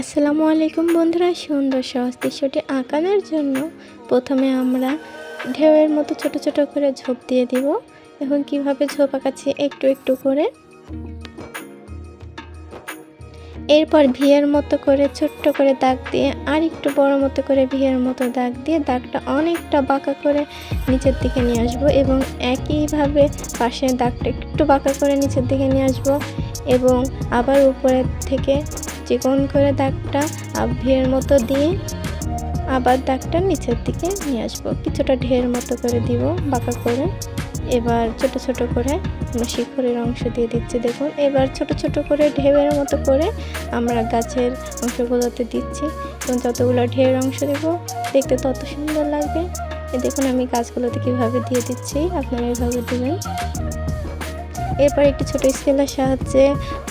আসসালামু আলাইকুম বন্ধুরা, সুন্দর সহজ দৃশ্যটি আঁকানোর জন্য প্রথমে আমরা ঢেউয়ের মতো ছোট ছোট করে ঝোপ দিয়ে দিব। এখন কীভাবে ঝোপ আঁকাচ্ছি একটু একটু করে। এরপর ভিয়ের মতো করে ছোট্ট করে দাগ দিয়ে আর একটু বড় মতো করে ভিয়ের মতো দাগ দিয়ে দাগটা অনেকটা বাঁকা করে নিচের দিকে নিয়ে আসব এবং একইভাবে পাশে দাগটা একটু বাঁকা করে নিচের দিকে নিয়ে আসব এবং আবার উপরের থেকে চিকন করে দাগটা ভিয়ের মতো দিয়ে আবার দাগটা নিচের দিকে নিয়ে আসব। কিছুটা ঢের মতো করে দিব, বাঁকা করে। এবার ছোট ছোট করে আমরা শিখরের অংশ দিয়ে দিচ্ছি, দেখুন। এবার ছোট ছোট করে ঢেউয়ের মতো করে আমরা গাছের অংশগুলোতে দিচ্ছি। এবং যতগুলো ঢেউয়ের অংশ দেবো, দেখতে তত সুন্দর লাগবে। দেখুন, আমি গাছগুলোতে কীভাবে দিয়ে দিচ্ছি, আপনারা এভাবে দেবেন। এরপর একটি ছোট স্কেলের সাহায্যে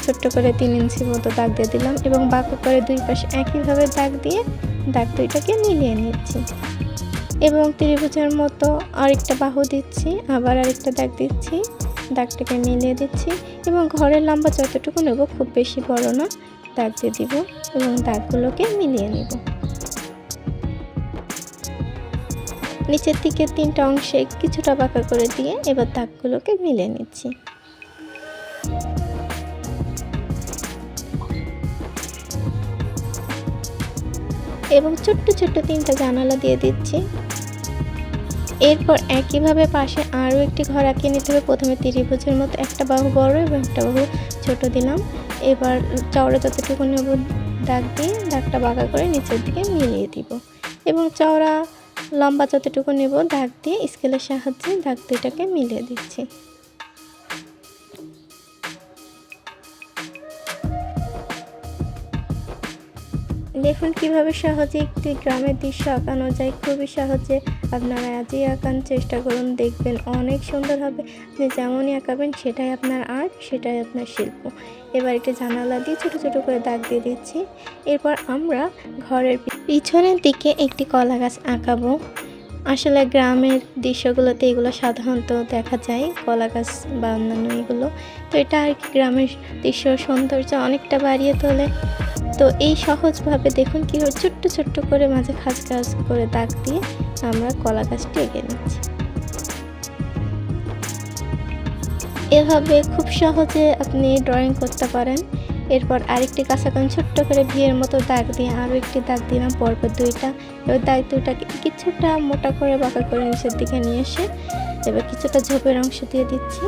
ছোট্ট করে তিন ইঞ্চি মতো দাগ দিয়ে দিলাম এবং বাঁকা করে দুই পাশে একইভাবে দাগ দিয়ে দাগ দুইটাকে মিলিয়ে নিচ্ছি। এবং ত্রিভুজের মতো আরেকটা বাহু দিচ্ছি, আবার আরেকটা দাগ দিচ্ছি, দাগটাকে মিলিয়ে দিচ্ছি এবং ঘরের লম্বা যতটুকু নেব খুব বেশি বড় না, দাগ দিয়ে দিব এবং দাগগুলোকে মিলিয়ে নেব। নিচের দিকে তিনটা অংশে কিছুটা বাঁকা করে দিয়ে এবার দাগগুলোকে মিলিয়ে নিচ্ছি। এবং ছোট্ট ছোট্ট তিনটা জানালা দিয়ে দিচ্ছি। এরপর একইভাবে পাশে আরও একটি ঘর আঁকিয়ে নিতে হবে। প্রথমে ত্রিভুজের মতো একটা বাহু বড় এবং একটা বাহু ছোট দিলাম। এবার চওড়া যতটুকু নেব, দাগ দিয়ে দাগটা বাঁকা করে নিচের দিকে মিলিয়ে দিব। এবং চওড়া লম্বা যতটুকু নেব, দাগ দিয়ে স্কেলের সাহায্যে দাগ দুইটাকে মিলিয়ে দিচ্ছি। দেখুন কীভাবে সহজে একটি গ্রামের দৃশ্য আঁকানো যায়। খুবই সহজে আপনারা আজই আঁকান চেষ্টা করুন, দেখবেন অনেক সুন্দর হবে। যে যেমনই আঁকাবেন সেটাই আপনার আর্ট, সেটাই আপনার শিল্প। এবার একটি জানালা দিয়ে ছোটো ছোটো করে দাগ দিয়ে দিচ্ছি। এরপর আমরা ঘরের পিছনের দিকে একটি কলা গাছ আঁকাবো। আসলে গ্রামের দৃশ্যগুলোতে এগুলো সাধারণত দেখা যায়, কলা গাছ বা অন্যান্য এগুলো। তো এটা আর কি গ্রামের দৃশ্য সৌন্দর্য অনেকটা বাড়িয়ে তোলে। তো এই সহজভাবে দেখুন কীভাবে ছোট্ট ছোট্ট করে মাঝে খাস খাস করে দাগ দিয়ে আমরা কলা গাছটি এঁকে নিচ্ছি। এভাবে খুব সহজে আপনি ড্রয়িং করতে পারেন। এরপর আরেকটি কাঁচাকান ছোট্ট করে ভিয়ের মতো দাগ দিয়ে আরও একটি দাগ দিলাম পরপর দুইটা, এবার দাগ দুইটাকে কিছুটা মোটা করে বাঁকা করে নিচের দিকে নিয়ে এসে এবার কিছুটা ঝোপের অংশ দিয়ে দিচ্ছি।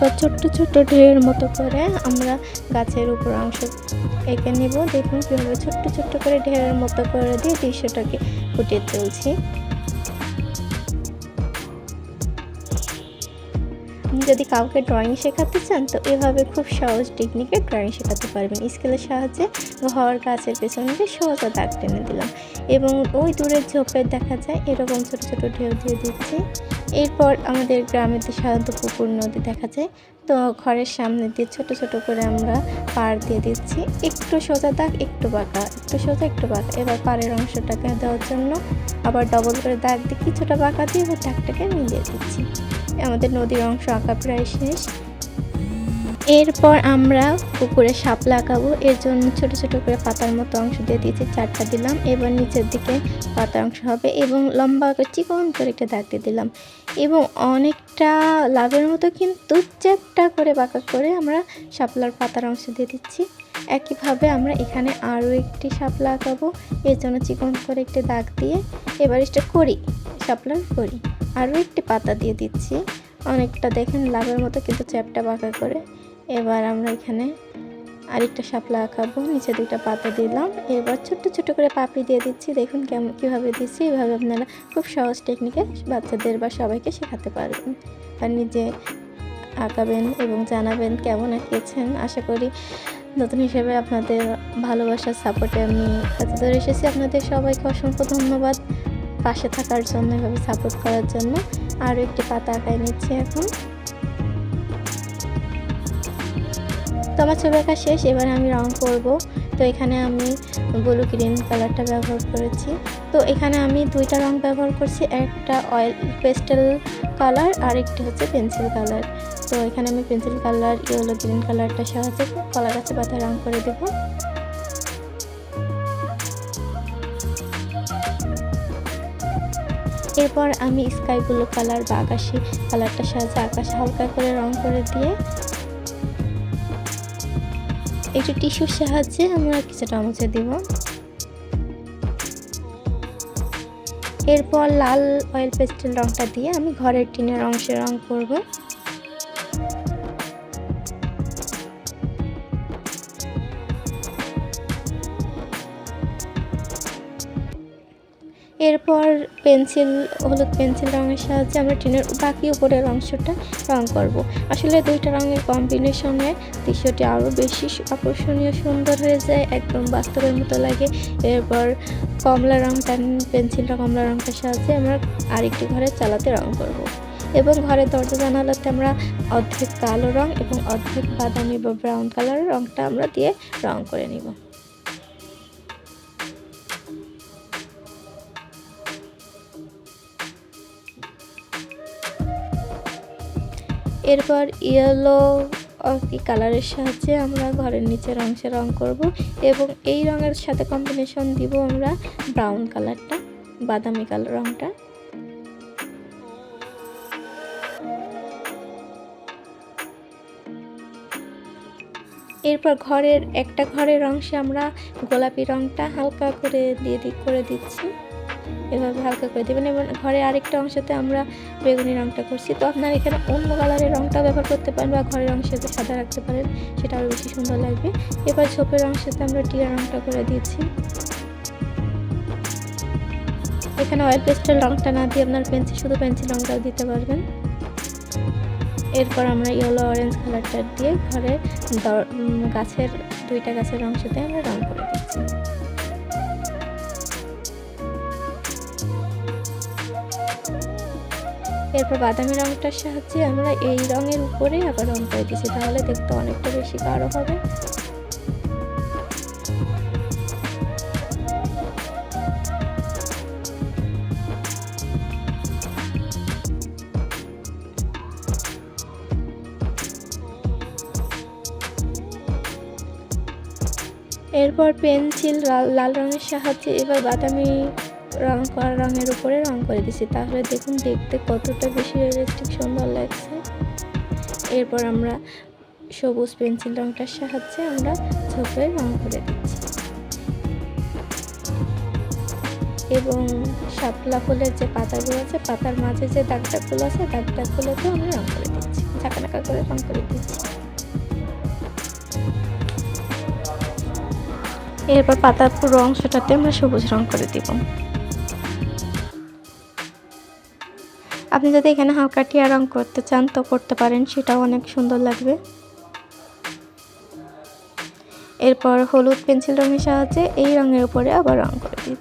এরপর ছোট্ট ছোট্ট ঢেউয়ের মতো করে আমরা গাছের উপর অংশ এঁকে নিব। দেখুন কীভাবে ছোট্ট ছোট্ট করে ঢেউয়ের মতো করে দিয়ে দৃশ্যটাকে ফুটিয়ে তুলছি। যদি কাউকে ড্রয়িং শেখাতে চান, তো এভাবে খুব সহজ টেকনিকে ড্রয়িং শেখাতে পারবেন। স্কেলের সাহায্যে ঘর গাছের পেছনে দিয়ে সোজা দাগ টেনে দিলাম এবং ওই দূরের ঝোপে দেখা যায় এরকম ছোটো ছোটো ঢেউ দিয়ে দিচ্ছি। এরপর আমাদের গ্রামের দিয়ে সাধারণত পুকুর নদী দেখা যায়, তো ঘরের সামনে দিয়ে ছোট ছোট করে আমরা পাড় দিয়ে দিচ্ছি। একটু সোজা দাগ, একটু বাঁকা, একটু সোজা, একটু বাঁকা। এবার পাড়ের অংশটাকে দেওয়ার জন্য আবার ডবল করে দাগ দিয়ে কিছুটা বাঁকা দিয়ে এবার দাগটাকে মিলিয়ে দিচ্ছি। আমাদের নদীর অংশ আঁকা প্রায় শেষ। এরপর আমরা পুকুরে শাপলা আঁকাবো এর জন্য ছোট ছোট করে পাতার মতো অংশ দিয়ে দিয়েছি, চারটা দিলাম। এবার নিচের দিকে পাতার অংশ হবে এবং লম্বা করে চিকন করে একটা দাগ দিয়ে দিলাম। এবং অনেকটা লাভের মতো কিন্তু চ্যাপটা করে বাঁকা করে আমরা শাপলার পাতার অংশ দিয়ে দিচ্ছি। একইভাবে আমরা এখানে আরও একটি শাপলা আঁকাবো এর জন্য চিকন করে একটি দাগ দিয়ে এবার এটা করি শাপলার করি আরও একটি পাতা দিয়ে দিচ্ছি। অনেকটা দেখেন, লাভের মতো কিন্তু চ্যাপটা বাঁকা করে। এবার আমরা এখানে আরেকটা শাপলা আঁকাবো। নিচে দুটা পাতা দিলাম। এবার ছোট্ট ছোট করে পাপড়ি দিয়ে দিচ্ছি। দেখুন কেমন, কীভাবে দিচ্ছি। এভাবে আপনারা খুব সহজ টেকনিকে বাচ্চাদের বা সবাইকে শেখাতে পারবেন। আর নিজে আঁকাবেন এবং জানাবেন কেমন আঁকিয়েছেন আশা করি নতুন হিসেবে আপনাদের ভালোবাসার সাপোর্টে আমি এত ধরে এসেছি। আপনাদের সবাইকে অসংখ্য ধন্যবাদ পাশে থাকার জন্য, এভাবে সাপোর্ট করার জন্য। আরও একটি পাতা আঁকায় নিচ্ছি এখন। তো আমার ছবি আঁকা শেষ, এবার আমি রং করব। তো এখানে আমি ব্লু গ্রিন কালারটা ব্যবহার করেছি। তো এখানে আমি দুইটা রং ব্যবহার করছি, একটা অয়েল পেস্টেল কালার আর একটি হচ্ছে পেন্সিল কালার। তো এখানে আমি পেন্সিল কালার, ইয়েলো গ্রিন কালারটা সাহায্যে কলা গাছে পাতা রং করে দেবো। এরপর আমি স্কাই ব্লু কালার বা আকাশি কালারটা সাহায্যে আকাশ হালকা করে রং করে দিয়ে একটু টিস্যুর সাহায্যে আমরা কিছুটা মুছে দিব। এরপর লাল অয়েল পেস্টেল রংটা দিয়ে আমি ঘরের টিনের অংশে রং করব। এরপর পেন্সিল, হলুদ পেন্সিল রঙের সাহায্যে আমরা টিনের বাকি উপরের অংশটা রং করব। আসলে দুইটা রঙের কম্বিনেশনে দৃশ্যটি আরও বেশি আকর্ষণীয়, সুন্দর হয়ে যায়, একদম বাস্তবের মতো লাগে এরপর কমলা রঙটা পেন্সিলটা কমলা রঙটার সাহায্যে আমরা আরেকটি ঘরে চালাতে রং করব। এবং ঘরের দরজা জানালাতে আমরা অর্ধেক কালো রং এবং অর্ধেক বাদামি বা ব্রাউন কালারের রংটা আমরা দিয়ে রং করে নিব এরপর ইয়েলো কি কালারের সাহায্যে আমরা ঘরের নিচের অংশে রং করব এবং এই রঙের সাথে কম্বিনেশন দিব আমরা ব্রাউন কালারটা বাদামি কালার রংটা। এরপর ঘরের, একটা ঘরের অংশে আমরা গোলাপি রংটা হালকা করে দিয়ে করে দিচ্ছি। এভাবে হালকা করে দেবেন এবং ঘরে আরেকটা অংশতে আমরা বেগুনি রঙটা করছি। তো আপনারা এখানে অন্য কালারের রংটা ব্যবহার করতে পারেন বা ঘরের অংশতে সাদা রাখতে পারেন, সেটা আরও বেশি সুন্দর লাগবে। এবার ঝোপের অংশতে আমরা টিয়া রঙটা করে দিয়েছি এখানে অয়েল পেস্টেল রংটা না দিয়ে আপনার পেন্সিল শুধু পেন্সিল রঙটাও দিতে পারবেন। এরপর আমরা ইয়েলো অরেঞ্জ কালারটা দিয়ে ঘরে গাছের, দুইটা গাছের অংশতে আমরা রং করে দিচ্ছি। এরপর বাদামি রঙটার সাহায্যে আমরা এই রঙের উপরে আবার রং করে দিচ্ছি, তাহলে দেখতে অনেকটা বেশি গাঢ় হবে। এরপর পেন্সিল লাল রঙের সাহায্যে এবার বাদামি রং করা রঙের উপরে রং করে দিছি। তাহলে দেখুন, দেখতে কতটা বেশি রিয়েলিস্টিক সুন্দর লাগছে। এরপর আমরা সবুজ পেন্সিল রংটার সাহায্যে আমরা ঝোপে রং করে দিচ্ছি। এবং শাপলা ফুলের যে পাতাগুলো আছে, পাতার মাঝে যে দাগ দাগগুলো আছে দাগ দাগগুলোতেও আমি রং করে দিচ্ছি। ঝাঁকা নাকা করে রং করে দিচ্ছি। এরপর পাতার পুরো অংশটাতে আমরা সবুজ রং করে দিব। আপনি যদি এখানে হালকা টিয়া রং করতে চান, তো করতে পারেন, সেটাও অনেক সুন্দর লাগবে। এরপর হলুদ পেন্সিল রঙের সাহায্যে এই রঙের উপরে আবার রং করে দিই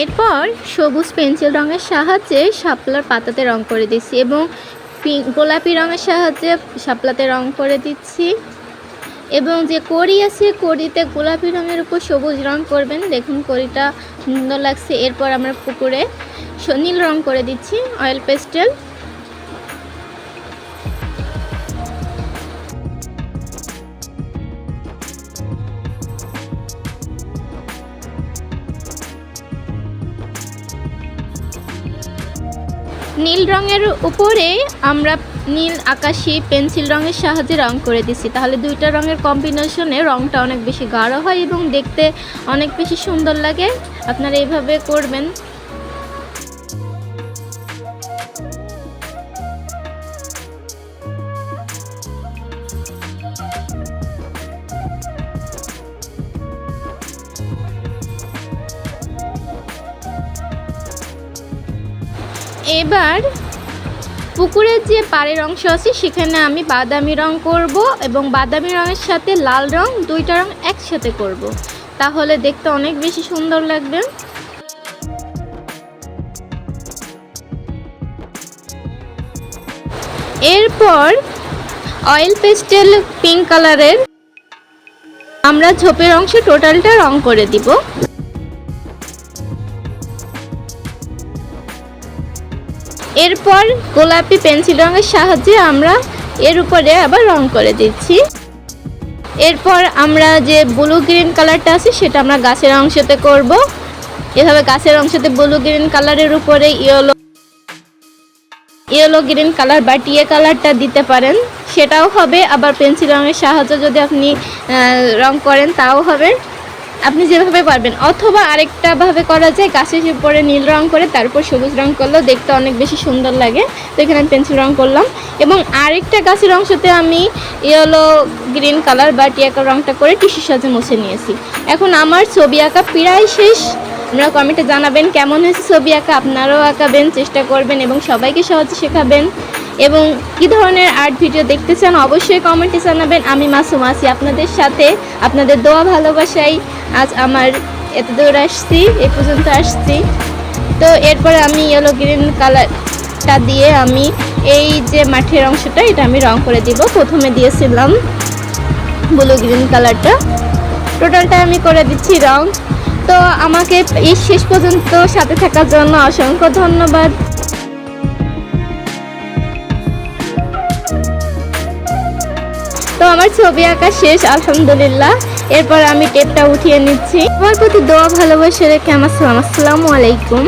এরপর সবুজ পেন্সিল রঙের সাহায্যে শাপলার পাতাতে রং করে দিচ্ছি এবং গোলাপি রঙের সাহায্যে শাপলাতে রং করে দিচ্ছি। এবং যে কড়ি আছে, কড়িতে গোলাপি রঙের উপর সবুজ রং করবেন। দেখুন, কড়িটা সুন্দর লাগছে। এরপর আমরা পুকুরে নীল রং করে দিচ্ছি, অয়েল পেস্টেল। নীল রঙের উপরে আমরা নীল আকাশি পেন্সিল রঙের সাহায্যে রং করে দিছি। তাহলে দুইটা রঙের কম্বিনেশনে রংটা অনেক বেশি গাঢ় হয় এবং দেখতে অনেক বেশি সুন্দর লাগে। আপনারা এইভাবে করবেন। এবার পুকুরের যে পাড়ের অংশ আছে, সেখানে আমি বাদামি রং করব এবং বাদামি রঙের সাথে লাল রং, দুইটা রং একসাথে করব। তাহলে দেখতে অনেক বেশি সুন্দর লাগবে এরপর অয়েল পেস্টেল পিঙ্ক কালারের আমরা ঝোপের অংশে টোটালটা রং করে দিব এরপর গোলাপি পেন্সিল রঙের সাহায্যে আমরা এর উপরে আবার রং করে দিচ্ছি। এরপর আমরা যে ব্লু গ্রিন কালারটা আছে সেটা আমরা গাছের অংশতে করব। এভাবে গাছের অংশতে ব্লু গ্রিন কালারের উপরে ইয়েলো ইয়েলো গ্রিন কালার বা টিয়ে কালারটা দিতে পারেন। সেটাও হবে। আবার পেন্সিল রঙের সাহায্যে যদি আপনি রং করেন তাও হবে। আপনি যেভাবে পারবেন, অথবা আরেকটা ভাবে করা যায়, গাছের উপরে নীল রং করে তারপর সবুজ রং করলেও দেখতে অনেক বেশি সুন্দর লাগে। তো এখানে আমি পেন্সিল রং করলাম। এবং আরেকটা গাছের অংশতে আমি ইয়েলো, গ্রিন কালার বা টিয়াকা রংটা করে টিস্যুর সাথে মুছে নিয়েছি। এখন আমার ছবি আঁকা প্রায় শেষ। আপনারা কমেন্টে জানাবেন কেমন হয়েছে ছবি আঁকা, আপনারাও আঁকাবেন, চেষ্টা করবেন এবং সবাইকে সহজে শেখাবেন। এবং কি ধরনের আর্ট ভিডিও দেখতে চান অবশ্যই কমেন্টে জানাবেন। আমি মাসুম আছি আপনাদের সাথে। আপনাদের দোয়া ভালোবাসাই আজ আমার এত দূর আসছি, এ পর্যন্ত আসছি। তো এরপর আমি ইয়েলো গ্রিন কালারটা দিয়ে আমি এই যে মাঠের অংশটা, এটা আমি রং করে দিব। প্রথমে দিয়েছিলাম ব্লু গ্রিন কালারটা টোটালটা আমি করে দিচ্ছি রং। তো আমাকে এই শেষ পর্যন্ত সাথে থাকার জন্য অসংখ্য ধন্যবাদ। তো আমার ছবি আঁকা শেষ, আলহামদুলিল্লাহ। এরপর আমি টেপটা উঠিয়ে নিচ্ছি। আমার প্রতি দোয়া, ভালোবাসে রেখে আমার সালাম, আসসালামু আলাইকুম।